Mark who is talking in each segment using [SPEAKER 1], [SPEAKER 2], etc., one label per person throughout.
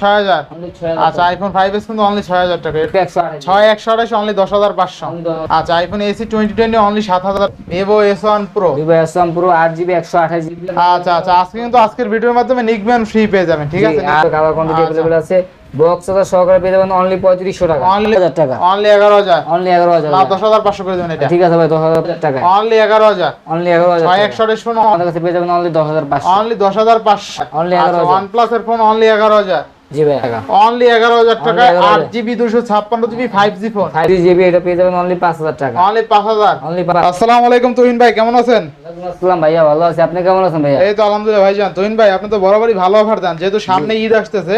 [SPEAKER 1] ছয় হাজার। Five S আচ্ছা, কিন্তু অনলি ছয় হাজার টাকা। ছয় একশো আঠাশ অনলি দশ হাজার পাঁচশো। আচ্ছা আইফোন প্রো
[SPEAKER 2] আট জিবি একশো আঠাশ জিবি
[SPEAKER 1] আচ্ছা আচ্ছা কিন্তু আজকের ভিডিওর মাধ্যমে নিকম্যান ফ্রি পেয়ে যাবেন ঠিক আচ্ছা।
[SPEAKER 2] পেয়ে যাবেন অনলি পঁয়ত্রিশশো টাকা।
[SPEAKER 1] অনলি
[SPEAKER 2] হাজার টাকা।
[SPEAKER 1] অনলি এগারো হাজার।
[SPEAKER 2] অনলি এগারো হাজার।
[SPEAKER 1] দশ হাজার পাঁচশো করে দেবেন
[SPEAKER 2] ঠিক আছে দশ হাজার টাকা।
[SPEAKER 1] অনলি এগারো হাজার।
[SPEAKER 2] অনলি এগারো হাজার
[SPEAKER 1] একশো আড়াইশ ফোন
[SPEAKER 2] আমাদের কাছে পেয়ে যাবেন অনলি দশ হাজার পাঁচশো।
[SPEAKER 1] অনলি দশ হাজার পাঁচশো। অনলি আচ্ছা, এর ফোন অনলি এগারো হাজার।
[SPEAKER 2] জি ভাই
[SPEAKER 1] অনলি এগারো হাজার টাকা
[SPEAKER 2] 11,000
[SPEAKER 1] আট জিবি দুশো ছাপ্পান্ন GB five G phone
[SPEAKER 2] five GB এটা পেয়ে যাবেন অনলি পাঁচ হাজার টাকা।
[SPEAKER 1] অনলি পাঁচ হাজার।
[SPEAKER 2] অনলি
[SPEAKER 1] আসসালামু আলাইকুম তুহিন ভাই কেমন আছেন?
[SPEAKER 2] আসসালাম ভাইয়া ভালো আছি। আপনি কেমন আছেন ভাইয়া?
[SPEAKER 1] এই তো আলহামদুলিল্লাহ ভাইজান তুহিন ভাই আপনি তো বরাবরই ভালো অফার দেন যেহেতু সামনে ঈদ আসতেছে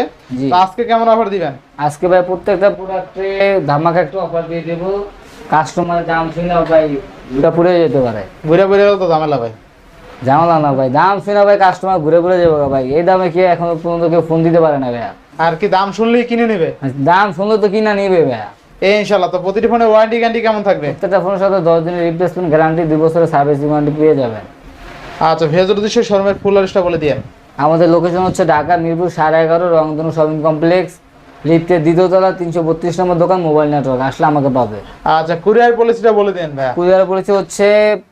[SPEAKER 1] তো আজকে কেমন অফার দিবেন?
[SPEAKER 2] আজকে ভাই প্রত্যেকটা প্রোডাক্টে ধামাকা একটা অফার দিয়ে দেবো। কাস্টমারের দাম শুনে ভাই দুটা পুড়ে যেতে পারে।
[SPEAKER 1] ঘুরে ঘুরে গেল তো ঝামেলা ভাই।
[SPEAKER 2] না ভাই দাম শুনে ভাই কাস্টমার ঘুরে ঘুরে যাবে ভাই। এই দামে কি এখন পর্যন্ত কেউ ফোন দিতে পারে না ভাইয়া?
[SPEAKER 1] আর কি দাম শুনলেই কিনে নেবে?
[SPEAKER 2] দাম শুনলে তো কিনা নিবে ভাইয়া।
[SPEAKER 1] এই ইনশাল্লাহ। তো প্রতিটি ফোনে ওয়ারেন্টি গ্যারান্টি কেমন থাকবে?
[SPEAKER 2] প্রত্যেকটা ফোনের সাথে দশ দিনের রিপ্লেসমেন্ট গ্যারান্টি দুই বছরের সার্ভিস ওয়ারেন্টি পেয়ে যাবেন।
[SPEAKER 1] আচ্ছা ভেজর দৃশ্য শোরুমের ফুল লিস্টটা বলে দিয়ে
[SPEAKER 2] আমাদের লোকেশন হচ্ছে ঢাকা মিরপুর সাড়ে এগারো রংধনু শপিং কমপ্লেক্স লিফটের দ্বিতীয়তলা তিনশো বত্রিশ নম্বর দোকান মোবাইল নেটওয়ার্ক আসলে আমাকে পাবে।
[SPEAKER 1] আচ্ছা কুরিয়ার পলিসিটা বলে দেন
[SPEAKER 2] কুরিয়ার পলিসি হচ্ছে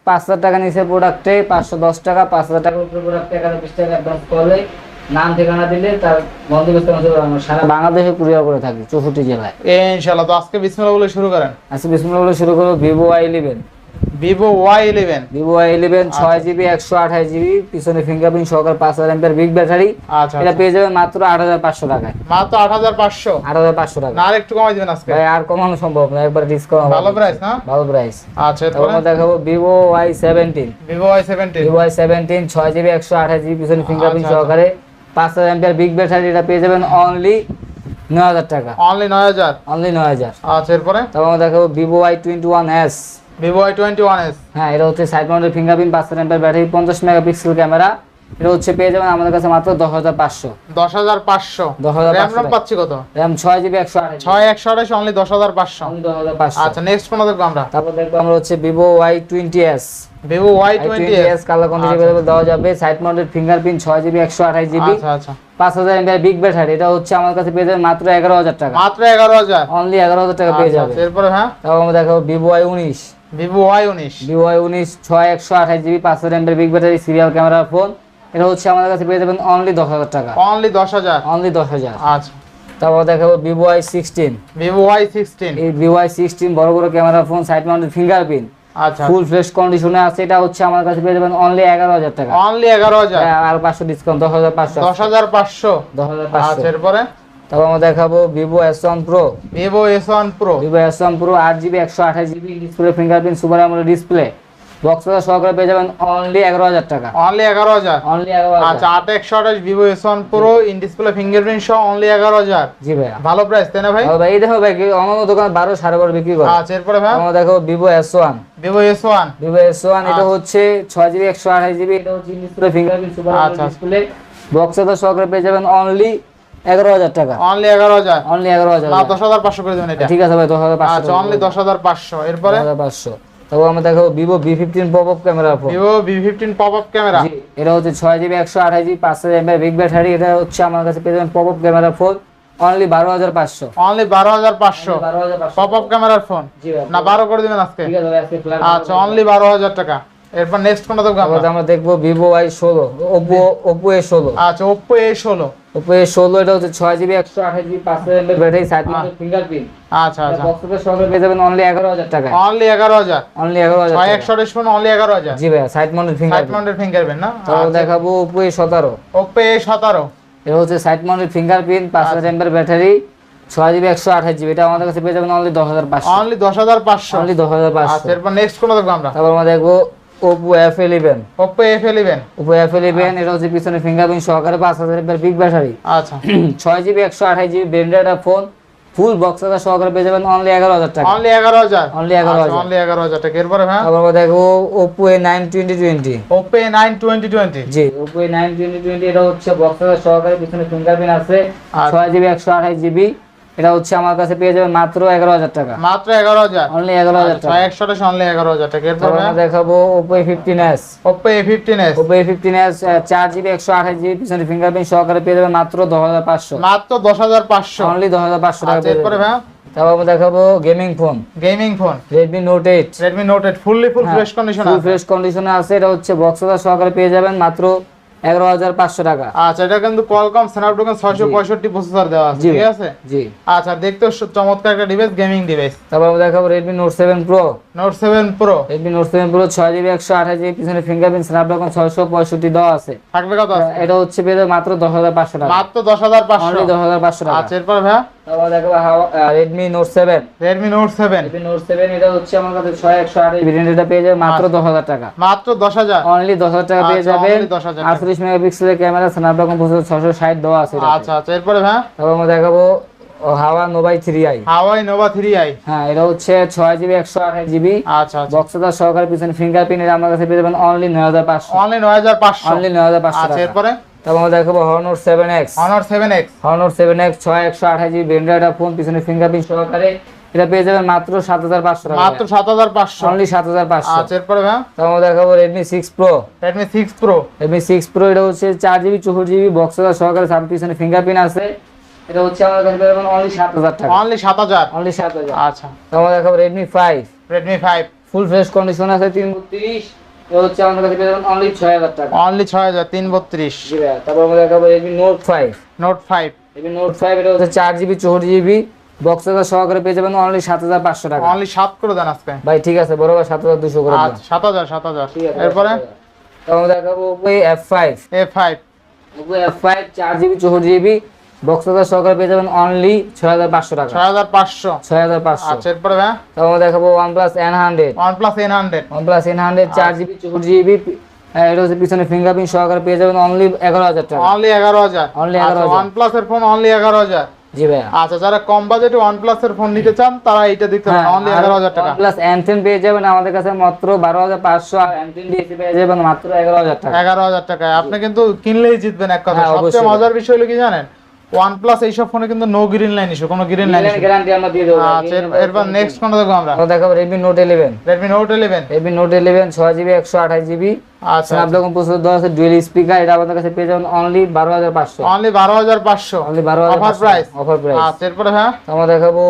[SPEAKER 2] পাঁচ হাজার টাকা নিচে প্রোডাক্টে পাঁচশো দশ টাকা পাঁচ হাজার টাকার উপরে প্রোডাক্টে এক বিশ টাকা অ্যাডভান্স করলে নাম ঠিকানা দিলে তার বন্দোবস্ত আমরা সারা বাংলাদেশে কুরিয়ার করে থাকি চৌষট্টি জেলায়।
[SPEAKER 1] এই তো আজকে বিসমিল্লাহ বলে শুরু করেন।
[SPEAKER 2] আজকে বিসমুল্লাহ বলে শুরু করব Vivo Y eleven.
[SPEAKER 1] Vivo Y eleven.
[SPEAKER 2] Vivo Y eleven ছয় জিবি একশো আঠাশ জিবি পিছনে ফিঙ্গারপ্রিন্ট সহকার পাঁচ হাজার এমপের বিগ ব্যাটারি
[SPEAKER 1] আচ্ছা
[SPEAKER 2] এটা পেয়ে যাবেন মাত্র আট হাজার পাঁচশো টাকায়।
[SPEAKER 1] মাত্র আট হাজার পাঁচশো?
[SPEAKER 2] আট হাজার পাঁচশো টাকা
[SPEAKER 1] আর একটু কমাই দিবেন আজকে।
[SPEAKER 2] ভাই আর কমানো সম্ভব না একবার ডিসকাউন্ট
[SPEAKER 1] ভালো প্রাইস না?
[SPEAKER 2] ভালো প্রাইস
[SPEAKER 1] আচ্ছা
[SPEAKER 2] তারপর দেখাবো Vivo Y seventeen.
[SPEAKER 1] Vivo Y seventeen.
[SPEAKER 2] Vivo Y seventeen ছয় জিবি একশো আঠাশ জিবি পিছনে ফিঙ্গারপ্রিন্ট
[SPEAKER 1] আচ্ছা, আচ্ছা।
[SPEAKER 2] সহকারে। পাঁচ হাজার এমপিআর বিগ ব্যাটারি এটা পেয়ে যাবেন অনলি নয় হাজার টাকা।
[SPEAKER 1] অনলি নয় হাজার?
[SPEAKER 2] অনলি নয় হাজার।
[SPEAKER 1] আচ্ছা এরপরে?
[SPEAKER 2] তারপর আমরা দেখাবো Vivo Y twenty one S
[SPEAKER 1] Vivo Y twenty one S
[SPEAKER 2] হ্যাঁ এটা হচ্ছে সাইড মাউন্টের ফিঙ্গারপ্রিন্ট পাঁচ হাজার এমপিআর ব্যাটারি পঞ্চাশ মেগাপিক্সেল ক্যামেরা এটা হচ্ছে পেয়ে যাবেন আমাদের কাছে মাত্র দশ হাজার পাঁচশো।
[SPEAKER 1] দশ হাজার পাঁচশো।
[SPEAKER 2] দশ হাজার
[SPEAKER 1] র্যাম রম পাচ্ছি কত?
[SPEAKER 2] র্যাম ছয় জিবি একশো
[SPEAKER 1] ছয় একশো আঠাশ অনলি দশ হাজার পাঁচশো।
[SPEAKER 2] দশ হাজার পাঁচশো।
[SPEAKER 1] আচ্ছা নেক্সট দেখব আমরা।
[SPEAKER 2] তারপর দেখব আমরা হচ্ছে Vivo Y twenty S
[SPEAKER 1] Vivo Y twenty
[SPEAKER 2] twenty S colour quantity দেওয়া যাবে। সাইড মাউন্টেড ফিঙ্গারপ্রিন্ট ছয় জিবি একশো আঠাশ জিবি
[SPEAKER 1] আচ্ছা আচ্ছা।
[SPEAKER 2] পাঁচ হাজার বিগ ব্যাটারি এটা হচ্ছে আমার কাছে পেয়ে যাবে মাত্র এগারো হাজার টাকা।
[SPEAKER 1] মাত্র এগারো হাজার।
[SPEAKER 2] অনলি এগারো হাজার টাকা পেয়ে
[SPEAKER 1] আচ্ছা,
[SPEAKER 2] যাবে।
[SPEAKER 1] আচ্ছা, এরপরে হ্যাঁ?
[SPEAKER 2] তারপর আমরা দেখাবো ভিভো ওয়াই উনিশ।
[SPEAKER 1] ভিভো ওয়াই উনিশ।
[SPEAKER 2] ভিভো ওয়াই উনিশ ছয় একশো আঠাশ জিবি পাঁচ হাজার big battery serial camera phone এটা হচ্ছে আমাদের কাছে পেয়ে যাবেন অনলি দশ হাজার টাকা।
[SPEAKER 1] অনলি দশ হাজার।
[SPEAKER 2] অনলি দশ হাজার।
[SPEAKER 1] আচ্ছা।
[SPEAKER 2] তারপর দেখাবো Vivo Y sixteen
[SPEAKER 1] Vivo sixteen
[SPEAKER 2] এই ভিভো ওয়াই সিক্সটিন বড় বড় camera phone side mounted fingerprint
[SPEAKER 1] আচ্ছা।
[SPEAKER 2] ফুল ফ্রেশ কন্ডিশনে আছে এটা হচ্ছে আমার কাছে পেয়ে যাবেন অনলি এগারো হাজার টাকা।
[SPEAKER 1] অনলি এগারো হাজার।
[SPEAKER 2] হ্যাঁ, আর পাঁচশো ডিসকাউন্ট দশ হাজার পাঁচশো।
[SPEAKER 1] দশ হাজার পাঁচশো।
[SPEAKER 2] দশ হাজার পাঁচশো।
[SPEAKER 1] আচ্ছা এরপরে?
[SPEAKER 2] তারপর আমরা দেখাবো one pro
[SPEAKER 1] Vivo S one pro
[SPEAKER 2] আট জিবি একশো আঠাশ GB display fingerprint super AMOLED display box সহকারে পেয়ে যাবেন অনলি এগারো হাজার টাকা।
[SPEAKER 1] অনলি এগারো হাজার?
[SPEAKER 2] অনলি এগারো
[SPEAKER 1] আচ্ছা আট একশো আঠাশ Vivo S one pro in display fingerprint সহ অনলি এগারো হাজার।
[SPEAKER 2] জি ভাইয়া।
[SPEAKER 1] ভালো প্রাইস তাই না ভাই?
[SPEAKER 2] ভাই এই দেখো ভাই অন্যান্য দোকান বারো সাড়ে বারো বিক্রি করে।
[SPEAKER 1] আচ্ছা এরপরে ভাই?
[SPEAKER 2] আমরা দেখো Vivo S one
[SPEAKER 1] Vivo S one
[SPEAKER 2] Vivo S one এটা হচ্ছে ছয় জিবি একশো আঠাশ জিবি এটা হচ্ছে ডিসপ্লে ফিঙ্গারপ্রিন্ট সুপার
[SPEAKER 1] আচ্ছা।
[SPEAKER 2] ডিসপ্লে বক্স সহকারে পেয়ে যাবেন অনলি এগারো হাজার টাকা।
[SPEAKER 1] অনলি এগারো হাজার।
[SPEAKER 2] অনলি এগারো হাজার
[SPEAKER 1] দশ হাজার পাঁচশো করে দেবেন এটা।
[SPEAKER 2] ঠিক আছে ভাই দশ হাজার পাঁচশো
[SPEAKER 1] আচ্ছা অনলি দশ হাজার পাঁচশো। এরপরে?
[SPEAKER 2] পাঁচশো। তারপর আমরা দেখো Vivo V fifteen pop up camera
[SPEAKER 1] Vivo V fifteen pop up camera
[SPEAKER 2] এটা হচ্ছে ছয় জিবি একশো আঠাশ জিবি পাঁচ হাজার এমএর বিগ ব্যাটারি এটা হচ্ছে আমার কাছে পেয়ে যাবেন pop up camera phone only বারো হাজার পাঁচশো।
[SPEAKER 1] অনলি বারো হাজার পাঁচশো। পপ আপ ক্যামেরার ফোন না বারো করে দিবেন আজকে? আচ্ছা অনলি বারো হাজার টাকা। এরপর নেক্সট কোনটা দেখব আমরা?
[SPEAKER 2] আমরা দেখব ভিভো ওয়াই ষোলো ওপো ওপো এ ষোলো
[SPEAKER 1] আচ্ছা ওপ্পো এ ষোলো
[SPEAKER 2] ওপো এ ষোলো এটা হচ্ছে ছয় জিবি একশো আঠাশ জিবি পাঁচ হাজার এমএর ব্যাটারি সাইড ফিঙ্গারপ্রিন্ট
[SPEAKER 1] আচ্ছা। আচ্ছা
[SPEAKER 2] বক্সের সঙ্গে পেয়ে যাবেন অনলি এগারো হাজার টাকা
[SPEAKER 1] অনলি এগারো হাজার?
[SPEAKER 2] অনলি এগারো হাজার
[SPEAKER 1] ছয়। একশো আঠাশ ফোন অনলি এগারো হাজার?
[SPEAKER 2] জি ভাই side mounted
[SPEAKER 1] side
[SPEAKER 2] fingerprint
[SPEAKER 1] mounted fingerprint না?
[SPEAKER 2] তারপর দেখাবো ওপো এ সতেরো
[SPEAKER 1] ওপ্পো এ সতেরো
[SPEAKER 2] এটা হচ্ছে সাইড মাউন্টেড ফিঙ্গারপ্রিন্ট পাঁচ হাজার এমএর ব্যাটারি ছয় জিবি একশো আঠাশ জিবি এটা আমাদের কাছে পেয়ে যাবেন অনলি দশ হাজার পাঁচশো।
[SPEAKER 1] অনলি দশ হাজার পাঁচশো।
[SPEAKER 2] অনলি দশ হাজার পাঁচশো।
[SPEAKER 1] আচ্ছা এরপর নেক্সট দেখব আমরা?
[SPEAKER 2] তারপর আমরা দেখব
[SPEAKER 1] Oppo F11 Oppo
[SPEAKER 2] F11 Oppo F11 এটা হচ্ছে পিছনে ফিঙ্গারপ্রিং সহকারে 5000 এর বিগ ব্যাটারি
[SPEAKER 1] আচ্ছা।
[SPEAKER 2] 6GB 128GB branded phone full box সহকারে পেয়ে যাবেন অনলি 11000 টাকা।
[SPEAKER 1] অনলি 11000
[SPEAKER 2] অনলি 11000
[SPEAKER 1] অনলি 11000 টাকা। এরপরে হ্যাঁ
[SPEAKER 2] তারপর দেখো Oppo
[SPEAKER 1] A9 2020 Oppo A9 2020
[SPEAKER 2] জি Oppo A9 2020 এটা হচ্ছে বক্স সহকারে পিছনে ফিঙ্গারপ্রিং আছে। 6GB 128GB এটা হচ্ছে আমার কাছে পেয়ে যাবেন মাত্র এগারো হাজার টাকা।
[SPEAKER 1] মাত্র এগারো হাজার?
[SPEAKER 2] অনলি এগারো হাজার টাকা।
[SPEAKER 1] ছয় একশো অনলি এগারো হাজার টাকা। এরপর
[SPEAKER 2] আমরা দেখাবো Oppo A fifteen S
[SPEAKER 1] Oppo A fifteen S
[SPEAKER 2] Oppo A fifteen S চার জিবি একশো আঠাশ জিবি পিছনে ফিঙ্গারপ্রিন্ট সহকারে পেয়ে যাবেন মাত্র দশ হাজার পাঁচশো।
[SPEAKER 1] মাত্র দশ হাজার পাঁচশো।
[SPEAKER 2] অনলি দশ হাজার পাঁচশো টাকা
[SPEAKER 1] আচ্ছা এরপরে ভাই
[SPEAKER 2] তারপর আমরা দেখাবো gaming phone
[SPEAKER 1] gaming phone
[SPEAKER 2] Redmi Note eight
[SPEAKER 1] Redmi Note eight fully full fresh condition
[SPEAKER 2] full fresh কন্ডিশনে আছে। এটা হচ্ছে বক্সদার সহকারে পেয়ে যাবেন মাত্র এগারো হাজার পাঁচশো টাকা।
[SPEAKER 1] আচ্ছা এটা কিন্তু কোয়ালকম স্ন্যাপড্রাগন ছয়শো পঁয়ষট্টি প্রসেসর দেওয়া আছে ঠিক আছে?
[SPEAKER 2] জি।
[SPEAKER 1] আচ্ছা দেখতে চমৎকার একটা ডিভাইস গেমিং ডিভাইস
[SPEAKER 2] তারপর আমরা দেখাবো Redmi Note seven Pro
[SPEAKER 1] Note seven Pro
[SPEAKER 2] Redmi Note seven Pro ছয় জিবি একশো আঠাশ জিবি পিছনে ফিঙ্গারপ্রিন্ট স্ন্যাপড্রাগন ছয়শো পঁয়ষট্টি দেওয়া আছে।
[SPEAKER 1] থাকবে কত
[SPEAKER 2] এটা হচ্ছে পেয়ে মাত্র দশ হাজার পাঁচশো টাকা।
[SPEAKER 1] মাত্র দশ হাজার পাঁচশো।
[SPEAKER 2] দশ হাজার পাঁচশো টাকা।
[SPEAKER 1] আচ্ছা এরপরে ভাইয়া?
[SPEAKER 2] তারপর দেখাবো Redmi Note seven
[SPEAKER 1] Redmi Note seven
[SPEAKER 2] Redmi Note seven এটা হচ্ছে আমার কাছে ছয় একশো আঠাশ ভেরিয়েন্ট এটা পেয়ে যাবে মাত্র দশ হাজার টাকা।
[SPEAKER 1] মাত্র দশ হাজার।
[SPEAKER 2] অনলি দশ হাজার টাকা পেয়ে
[SPEAKER 1] আচ্ছা,
[SPEAKER 2] যাবেন।
[SPEAKER 1] only 10,000 টাকা।
[SPEAKER 2] আটত্রিশ মেগাপিক্সেলের ক্যামেরা স্ন্যাপড্রাগন প্রসেসর ছশো ষাট দেওয়া আছে
[SPEAKER 1] আচ্ছা আচ্ছা এরপরে ভাইয়া
[SPEAKER 2] তারপর আমরা দেখাবো Huawei Nova three I
[SPEAKER 1] Huawei Nova three I
[SPEAKER 2] হ্যাঁ এটা হচ্ছে ছয় জিবি একশো আঠাশ জিবি
[SPEAKER 1] আচ্ছা আচ্ছা।
[SPEAKER 2] বক্সদার সহকারে পিছনে ফিঙ্গারপ্রিন্ট এটা আমার কাছে পেয়ে যাবেন অনলি নয় হাজার পাঁচশো।
[SPEAKER 1] অনলি নয় হাজার পাঁচশো।
[SPEAKER 2] অনলি নয় হাজার পাঁচশো
[SPEAKER 1] আচ্ছা
[SPEAKER 2] টাকা।
[SPEAKER 1] এরপরে?
[SPEAKER 2] তারপর আমরা দেখাবো Honor seven X
[SPEAKER 1] seven X
[SPEAKER 2] Honor seven X ছয় একশো আঠাশ জিবি ব্যান্ড্রয়েড ফোন পিছনে ফিঙ্গারপ্রিন্ট সহকারে। এটা পেয়ে যাবেন মাত্র সাত হাজার পাঁচশো টাকা।
[SPEAKER 1] মাত্র সাত হাজার পাঁচশো।
[SPEAKER 2] অনলি সাত হাজার পাঁচশো।
[SPEAKER 1] আচ্ছা এরপরে ভাইয়া
[SPEAKER 2] তারপর দেখাবো Redmi six Pro
[SPEAKER 1] Redmi six Pro
[SPEAKER 2] Redmi six Pro এটা হচ্ছে চার জিবি চৌষট্টি জিবি বক্সদার সহকারে সাম পিছনে ফিঙ্গারপ্রিন্ট আছে। এটা হচ্ছে আমার কাছে পেয়ে অনলি সাত হাজার টাকা।
[SPEAKER 1] অনলি সাত হাজার।
[SPEAKER 2] অনলি সাত হাজার।
[SPEAKER 1] আচ্ছা।
[SPEAKER 2] তারপর দেখাবো Redmi five
[SPEAKER 1] Redmi five
[SPEAKER 2] full fresh condition আছে তিন বত্রিশ। হচ্ছে আমাদের কাছে পেয়ে যাবেন অনলি 6000 টাকা।
[SPEAKER 1] অনলি 6000 332
[SPEAKER 2] জি ভাই তারপর আমরা দেখাবো Redmi Note 5
[SPEAKER 1] Note 5
[SPEAKER 2] Redmi Note 5 এটা হচ্ছে 4GB 64GB বক্স সহকারে পেয়ে যাবেন অনলি 7500 টাকা।
[SPEAKER 1] অনলি 7 করে দেন
[SPEAKER 2] ভাই ঠিক আছে বড় ভাই 7200 করে
[SPEAKER 1] দেন।
[SPEAKER 2] 7000 7000
[SPEAKER 1] এরপরে?
[SPEAKER 2] তারপর আমরা দেখাবো Oppo F5 F5 Oppo F5 4GB 64GB সহকারে পেয়ে যাবেন অনলি ছয় হাজার পাঁচশো টাকা।
[SPEAKER 1] ছয় হাজার পাঁচশো। আচ্ছা,
[SPEAKER 2] দেখাবো ওয়ান আচ্ছা। ফিঙ্গারপ্রিন্ট হ্যাঁ, সহকারে এগারো হাজার টাকা।
[SPEAKER 1] অনলি এগারো হাজার। আচ্ছা, হাজার। এর ফোন অনলি এগারো হাজার।
[SPEAKER 2] জি ভাই
[SPEAKER 1] আচ্ছা যারা কম এর ফোন নিতে চান তারা এটা অনলি 11000 টাকা।
[SPEAKER 2] পেয়ে যাবেন আমাদের কাছে মাত্র পেয়ে যাবেন মাত্র 11000 টাকা।
[SPEAKER 1] আপনি কিন্তু কিনলেই জিতবেন এক কথা।
[SPEAKER 2] হ্যাঁ,
[SPEAKER 1] মজার বিষয় হলো কি জানেন? ওয়ান প্লাস এইসব ফোনে কিন্তু নো গ্রিন লাইন ইস্যু কোনো গ্রিন লাইন ইস্যু
[SPEAKER 2] গ্যারান্টি আমরা দিয়ে দেবো
[SPEAKER 1] আচ্ছা এরপর নেক্সট কোনটা দেখব আমরা?
[SPEAKER 2] আমরা দেখাবো Redmi Note eleven
[SPEAKER 1] Redmi Note eleven
[SPEAKER 2] ছয় জিবি একশো আঠাশ জিবি
[SPEAKER 1] আচ্ছা।
[SPEAKER 2] স্ন্যাপড্রাগন প্রসেসর দেওয়া আছে ডুয়েল স্পিকার এটা আমাদের কাছে পেয়ে যাবেন অনলি বারো হাজার পাঁচশো।
[SPEAKER 1] অনলি বারো হাজার পাঁচশো।
[SPEAKER 2] অনলি বারো হাজার
[SPEAKER 1] অফার প্রাইস
[SPEAKER 2] অফার প্রাইস
[SPEAKER 1] আচ্ছা এরপরে হ্যাঁ?
[SPEAKER 2] আমরা দেখাবো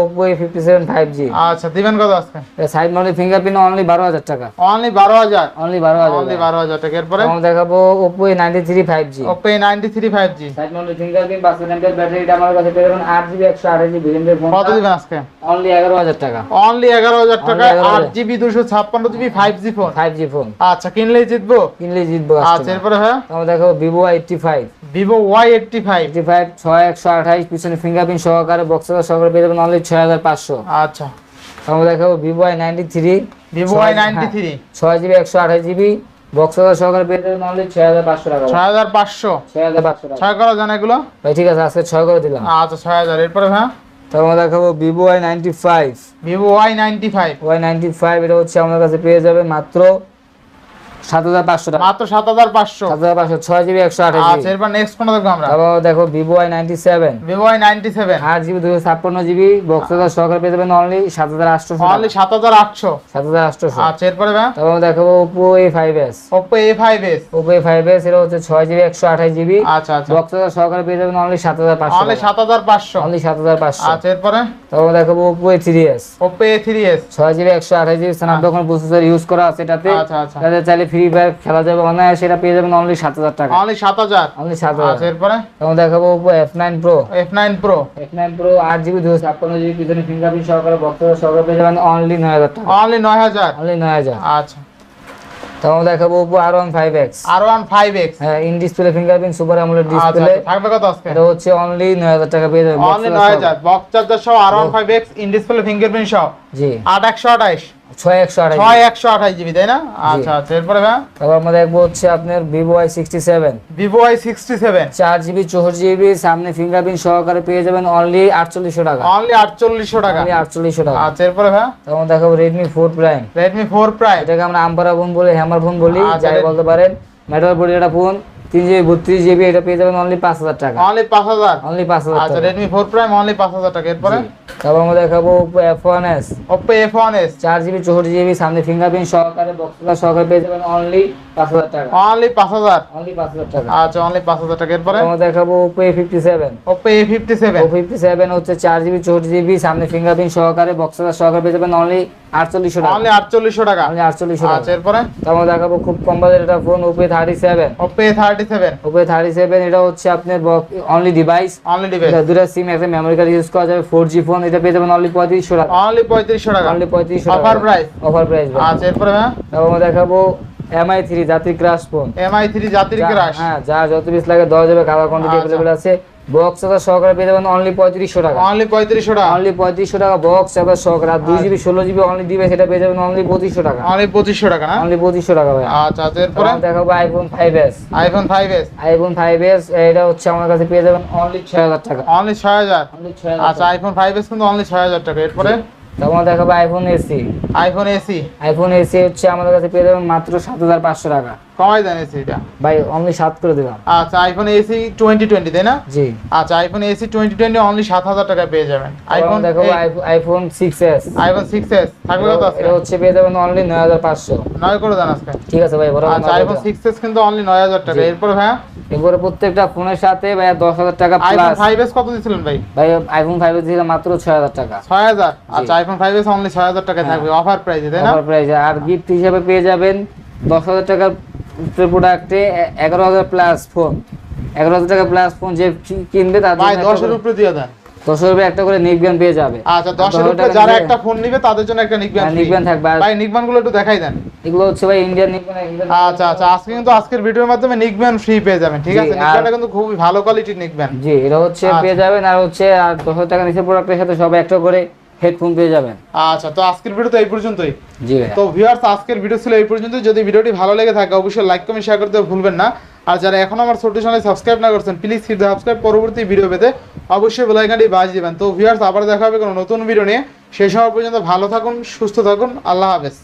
[SPEAKER 2] সেভেন ফাইভ জি
[SPEAKER 1] আচ্ছা দিবেন কত আজকে?
[SPEAKER 2] সাইড মাউন্টেড ফিঙ্গারপ্রিন্ট অনলি বারো হাজার টাকা।
[SPEAKER 1] অনলি বারো হাজার?
[SPEAKER 2] অনলি বারো হাজার
[SPEAKER 1] অনলি বারো হাজার টাকা। এরপরে?
[SPEAKER 2] আমরা দেখাবো Oppo ninety three five G
[SPEAKER 1] Oppo ninety three five G
[SPEAKER 2] side mounted fingerprint MPR battery আমার কাছে পেয়ে যাবেন আট জিবি একশো আঠাশ জিবি ভেরিয়েন্টের ফোন
[SPEAKER 1] কত দিবেন আজকে?
[SPEAKER 2] অনলি এগারো হাজার টাকা।
[SPEAKER 1] অনলি টাকা
[SPEAKER 2] 11,000
[SPEAKER 1] জিবি দুশো ছাপ্পান্ন GB five phone
[SPEAKER 2] five phone
[SPEAKER 1] আচ্ছা কিনলেই জিতবো?
[SPEAKER 2] কিনলে জিতবো
[SPEAKER 1] আচ্ছা এরপরে হ্যাঁ?
[SPEAKER 2] আমরা এইটটি ফাইভ
[SPEAKER 1] এইটটি ফাইভ
[SPEAKER 2] ছয় একশো আঠাইশ পিছনে ফিঙ্গারপ্রিন্ট সহকারে বক্সার সহকারে পেয়ে যাবেন অনলি ছয় হাজার পাঁচশো।
[SPEAKER 1] আচ্ছা।
[SPEAKER 2] আমরা three
[SPEAKER 1] Vivo Y ninety three
[SPEAKER 2] ছয় জিবি একশো আঠাশ জিবি বক্সার সহকারে পেয়ে যাবেন অনলি ছয় হাজার পাঁচশো টাকা।
[SPEAKER 1] ছয় হাজার পাঁচশো?
[SPEAKER 2] ছয় টাকা।
[SPEAKER 1] করা জানা এগুলো?
[SPEAKER 2] ভাই ঠিক আছে আজকে ছয় করে দিলাম।
[SPEAKER 1] আচ্ছা ছয় হাজার। এরপরে হ্যাঁ?
[SPEAKER 2] তারপর আমরা দেখাবো Vivo Y ninety five
[SPEAKER 1] Vivo Y ninety five
[SPEAKER 2] Y ninety five এটা হচ্ছে আমাদের কাছে পেয়ে যাবে মাত্র টাকা।
[SPEAKER 1] মাত্র
[SPEAKER 2] ছয় জিবি একশো আঠাশ
[SPEAKER 1] আচ্ছা
[SPEAKER 2] জিবি
[SPEAKER 1] এরপর নেক্সট কোনটা দেখব আমরা?
[SPEAKER 2] তারপর দেখো Vivo I ninety seven
[SPEAKER 1] Vivo Y ninety seven
[SPEAKER 2] আট জিবি বক্সার সহকারে পেয়ে যাবেন অনলি সাত হাজার আটশো
[SPEAKER 1] অনলি সাত হাজার আটশো।
[SPEAKER 2] সাত হাজার আটশোশো।
[SPEAKER 1] আচ্ছা এরপরে
[SPEAKER 2] তারপর আমরা দেখাবো Oppo A five S
[SPEAKER 1] Oppo A five S
[SPEAKER 2] Oppo A five S এটা হচ্ছে ছয় জিবি একশো আঠাশ জিবি।
[SPEAKER 1] আচ্ছা আচ্ছা।
[SPEAKER 2] বক্সার সহকারে পেয়ে যাবেন অনলি
[SPEAKER 1] আচ্ছা এরপরে?
[SPEAKER 2] তারপর GB GB Snapdragon processor use করা আছে এটাতে।
[SPEAKER 1] আচ্ছা আচ্ছা।
[SPEAKER 2] যাতে চাইলে ফ্রি ফায়ার খেলা যাবে অনায়াসে সেটা পেয়ে যাবেন অনলি সাত হাজার টাকা।
[SPEAKER 1] অনলি সাত হাজার?
[SPEAKER 2] অনলি সাত
[SPEAKER 1] আচ্ছা
[SPEAKER 2] হাজার
[SPEAKER 1] এরপরে?
[SPEAKER 2] তখন দেখাবো Oppo F nine Pro
[SPEAKER 1] F nine Pro
[SPEAKER 2] F nine Pro আট জিবি দুশো ছাপ্পান্ন জিবি পিছনে ফিঙ্গারপ্রিন্ট সহকারে বক্সর সহকারে পেয়ে যাবেন অনলি নয় হাজার টাকা।
[SPEAKER 1] অনলি নয় হাজার?
[SPEAKER 2] অনলি নয় হাজার।
[SPEAKER 1] আচ্ছা।
[SPEAKER 2] তখন দেখাবো Oppo R one five X
[SPEAKER 1] R one five X
[SPEAKER 2] হ্যাঁ ইন ডিসপ্লে ফিঙ্গারপ্রিন্ট সুপার
[SPEAKER 1] আচ্ছা
[SPEAKER 2] ডিসপ্লে
[SPEAKER 1] থাকবে কত আজকে?
[SPEAKER 2] এটা হচ্ছে অনলি নয় হাজার টাকা পেয়ে যাবেন।
[SPEAKER 1] অনলি নয় হাজার। বক্স চার্জার সহ R one five X in display fingerprint সহ।
[SPEAKER 2] জি।
[SPEAKER 1] আট একশো আঠাইশ
[SPEAKER 2] ছয় একশো আঠাশ
[SPEAKER 1] ছয় একশো জিবি তাই না? আচ্ছা আচ্ছা এরপরে
[SPEAKER 2] তারপর আমরা দেখব হচ্ছে আপনার Vivo I sixty seven
[SPEAKER 1] Vivo I sixty seven
[SPEAKER 2] চার জিবি চৌষট্টি জিবি সামনে ফিঙ্গারপ্রিন্ট সহকারে পেয়ে যাবেন অনলি আটচল্লিশশো টাকা।
[SPEAKER 1] অনলি আটচল্লিশশো টাকা।
[SPEAKER 2] অনলি আটচল্লিশশো টাকা।
[SPEAKER 1] আচ্ছা এরপরে ভাই?
[SPEAKER 2] তখন দেখাবো Redmi four Prime
[SPEAKER 1] Redmi four Prime
[SPEAKER 2] এটাকে আমরা আম্পারা ফোন বলি হ্যামার ফোন বলি
[SPEAKER 1] আচ্ছা,
[SPEAKER 2] যাই বলতে পারেন। মেটাল বডি ফোন তিন জিবি বত্রিশ জিবি এটা পেয়ে যাবেন অনলি পাঁচ হাজার টাকা।
[SPEAKER 1] অনলি পাঁচ হাজার?
[SPEAKER 2] অনলি পাঁচ হাজার
[SPEAKER 1] আচ্ছা রেডমি ফোর প্রাইম অনলি পাঁচ হাজার টাকা। এরপরে?
[SPEAKER 2] তারপর আমরা দেখাবো Oppo F one S
[SPEAKER 1] Oppo F one S
[SPEAKER 2] চার জিবি চৌষট্টি জিবি সামনে ফিঙ্গারপ্রিন্ট সহকারে বক্সলা সহকারে পেয়ে যাবেন অনলি পাঁচ হাজার টাকা।
[SPEAKER 1] অনলি পাঁচ হাজার?
[SPEAKER 2] অনলি পাঁচ হাজার টাকা।
[SPEAKER 1] আচ্ছা অনলি পাঁচ হাজার টাকা। এরপরে?
[SPEAKER 2] আমরা দেখাবো Oppo A fifty seven
[SPEAKER 1] Oppo A fifty seven
[SPEAKER 2] O fifty seven হচ্ছে চার জিবি চৌষট্টি জিবি সামনে ফিঙ্গারপ্রিন্ট সহকারে বক্সলা সহকারে পেয়ে যাবেন অনলি আটচল্লিশশো টাকা।
[SPEAKER 1] অনলি আটচল্লিশশো টাকা।
[SPEAKER 2] অনলি আটচল্লিশশো
[SPEAKER 1] আচ্ছা
[SPEAKER 2] টাকা
[SPEAKER 1] এরপরে?
[SPEAKER 2] তারপর দেখাবো খুব কম বাজেট একটা phone Oppo thirty seven
[SPEAKER 1] Oppo thirty seven.
[SPEAKER 2] Oppo thirty seven এটা হচ্ছে আপনার অনলি ডিভাইস
[SPEAKER 1] অনলি ডিভাইস
[SPEAKER 2] এটা দুটা সিম একটা মেমোরি কার্ড ইউজ করা যাবে ফোর জি ফোন এটা পেয়ে যাবেন অনলি পঁয়ত্রিশশো টাকা।
[SPEAKER 1] অনলি পঁয়ত্রিশশো টাকা।
[SPEAKER 2] অনলি পঁয়ত্রিশশো
[SPEAKER 1] অফার প্রাইস
[SPEAKER 2] অফার প্রাইস
[SPEAKER 1] আচ্ছা এরপরে হ্যাঁ
[SPEAKER 2] আমরা দেখাবো এমআই থ্রি জাতির ক্রাশ ফোন
[SPEAKER 1] এমআই থ্রি জাতির ক্রাশ
[SPEAKER 2] হ্যাঁ যা যত পিস লাগে দশ হাজার কালার কোয়ান্টিটি
[SPEAKER 1] আচ্ছা।
[SPEAKER 2] আছে। বক্স চার্জার সহকারে পেয়ে যাবেন অনলি পঁয়ত্রিশশো টাকা।
[SPEAKER 1] অনলি পঁয়ত্রিশশো টাকা।
[SPEAKER 2] অনলি পঁয়ত্রিশশো টাকা বক্স চার্জার সহকারে। আর দুই জিবি ষোলো জিবি অনলি দিবে সেটা পেয়ে যাবেন অনলি পঁচিশশো টাকা।
[SPEAKER 1] অনলি পঁচিশশো টাকা না?
[SPEAKER 2] অনলি পঁচিশশো টাকা ভাই।
[SPEAKER 1] আচ্ছা আচ্ছা এরপরে?
[SPEAKER 2] দেখাবো iPhone five S
[SPEAKER 1] iPhone five S
[SPEAKER 2] iPhone five S এটা হচ্ছে আমার কাছে পেয়ে যাবেন অনলি ছয় হাজার টাকা।
[SPEAKER 1] অনলি ছয় হাজার? আচ্ছা আইফোন ফাইভ এস কিন্তু অনলি ছয় হাজার টাকা। এরপরে?
[SPEAKER 2] দেখাবো iPhone SE
[SPEAKER 1] iPhone SE
[SPEAKER 2] iPhone SE হচ্ছে আমাদের কাছে পেয়ে যাবেন মাত্র সাত হাজার পাঁচশো টাকা।
[SPEAKER 1] কমাই দেন এসি এটা
[SPEAKER 2] ভাই অনলি সাত করে দিলাম।
[SPEAKER 1] আচ্ছা আইফোন এসি টোয়েন্টি টোয়েন্টি তাই না?
[SPEAKER 2] জি।
[SPEAKER 1] আচ্ছা iPhone SE twenty twenty only সাত হাজার টাকায় পেয়ে যাবেন।
[SPEAKER 2] আইফোন
[SPEAKER 1] আইফোন
[SPEAKER 2] দেখাবো iPhone six S
[SPEAKER 1] iPhone six S থাকবে কত আজকে?
[SPEAKER 2] এটা হচ্ছে পেয়ে যাবেন অনলি নয় হাজার পাঁচশো।
[SPEAKER 1] নয় করে দেন আজকে।
[SPEAKER 2] ঠিক আছে ভাই বড়
[SPEAKER 1] আচ্ছা আইফোন সিক্স এস কিন্তু অনলি নয় হাজার টাকা।
[SPEAKER 2] জি।
[SPEAKER 1] এরপরে হ্যাঁ
[SPEAKER 2] এরপরে প্রত্যেকটা ফোনের সাথে ভাই দশ হাজার টাকা
[SPEAKER 1] আইফোন
[SPEAKER 2] প্লাস
[SPEAKER 1] ফাইভ এস কত দিয়েছিলেন ভাই?
[SPEAKER 2] ভাই আইফোন ফাইভ এর ছিল মাত্র ছয় হাজার টাকা।
[SPEAKER 1] ছয় হাজার? আচ্ছা আইফোন ফাইভ এস অনলি ছয় হাজার টাকায় থাকবে। অফার প্রাইসে তাই না?
[SPEAKER 2] অফার প্রাইস আর গিফট হিসাবে পেয়ে যাবেন দশ হাজার টাকার প্রোডাক্টে এগারো হাজার প্লাস ফোন এগারো হাজার টাকা প্লাস ফোন যে কিনবে তার
[SPEAKER 1] দশের উপরে দিয়ে দেন।
[SPEAKER 2] দশের উপরে একটা করে নিকবেন পেয়ে যাবে।
[SPEAKER 1] আচ্ছা দশের
[SPEAKER 2] দশ
[SPEAKER 1] উপরে যারা একটা ফোন নিবে তাদের জন্য একটা নিকবেন
[SPEAKER 2] নিকবেন থাকবে।
[SPEAKER 1] ভাই নিকবেনগুলো একটু দেখাই দেন।
[SPEAKER 2] এগুলো হচ্ছে ভাই ইন্ডিয়ান নিকবেন
[SPEAKER 1] আচ্ছা আচ্ছা আজকে কিন্তু আজকের ভিডিওর মাধ্যমে নিকবেন ফ্রি পেয়ে যাবেন ঠিক আছে? নিকবেনটা কিন্তু খুবই ভালো কোয়ালিটির নিকবেন
[SPEAKER 2] জি এটা হচ্ছে
[SPEAKER 1] আচ্ছা।
[SPEAKER 2] পেয়ে যাবেন আর হচ্ছে আর দশ হাজার টাকা নিচে প্রোডাক্টের সাথে সব একটা করে হেডফোন পেয়ে যাবেন।
[SPEAKER 1] আচ্ছা তো আজকের ভিডিও তো এই পর্যন্তই।
[SPEAKER 2] জি
[SPEAKER 1] তো ভিউয়ার্স আজকের ভিডিও ছিল এই পর্যন্ত যদি ভিডিওটি ভালো লেগে থাকে অবশ্যই লাইক কমেন্ট শেয়ার করতে ভুলবেন না। আর যারা এখন আমার ছোট চ্যানেল সাবস্ক্রাইব না করছেন প্লিজ হিট সাবস্ক্রাইব পরবর্তী ভিডিও পেতে অবশ্যই বেল আইকনটি বাজিয়ে দিবেন। তো ভিউয়ার্স আবার দেখা হবে কোনো নতুন ভিডিও নিয়ে। সেই সময় পর্যন্ত ভালো থাকুন সুস্থ থাকুন। আল্লাহ হাফেজ।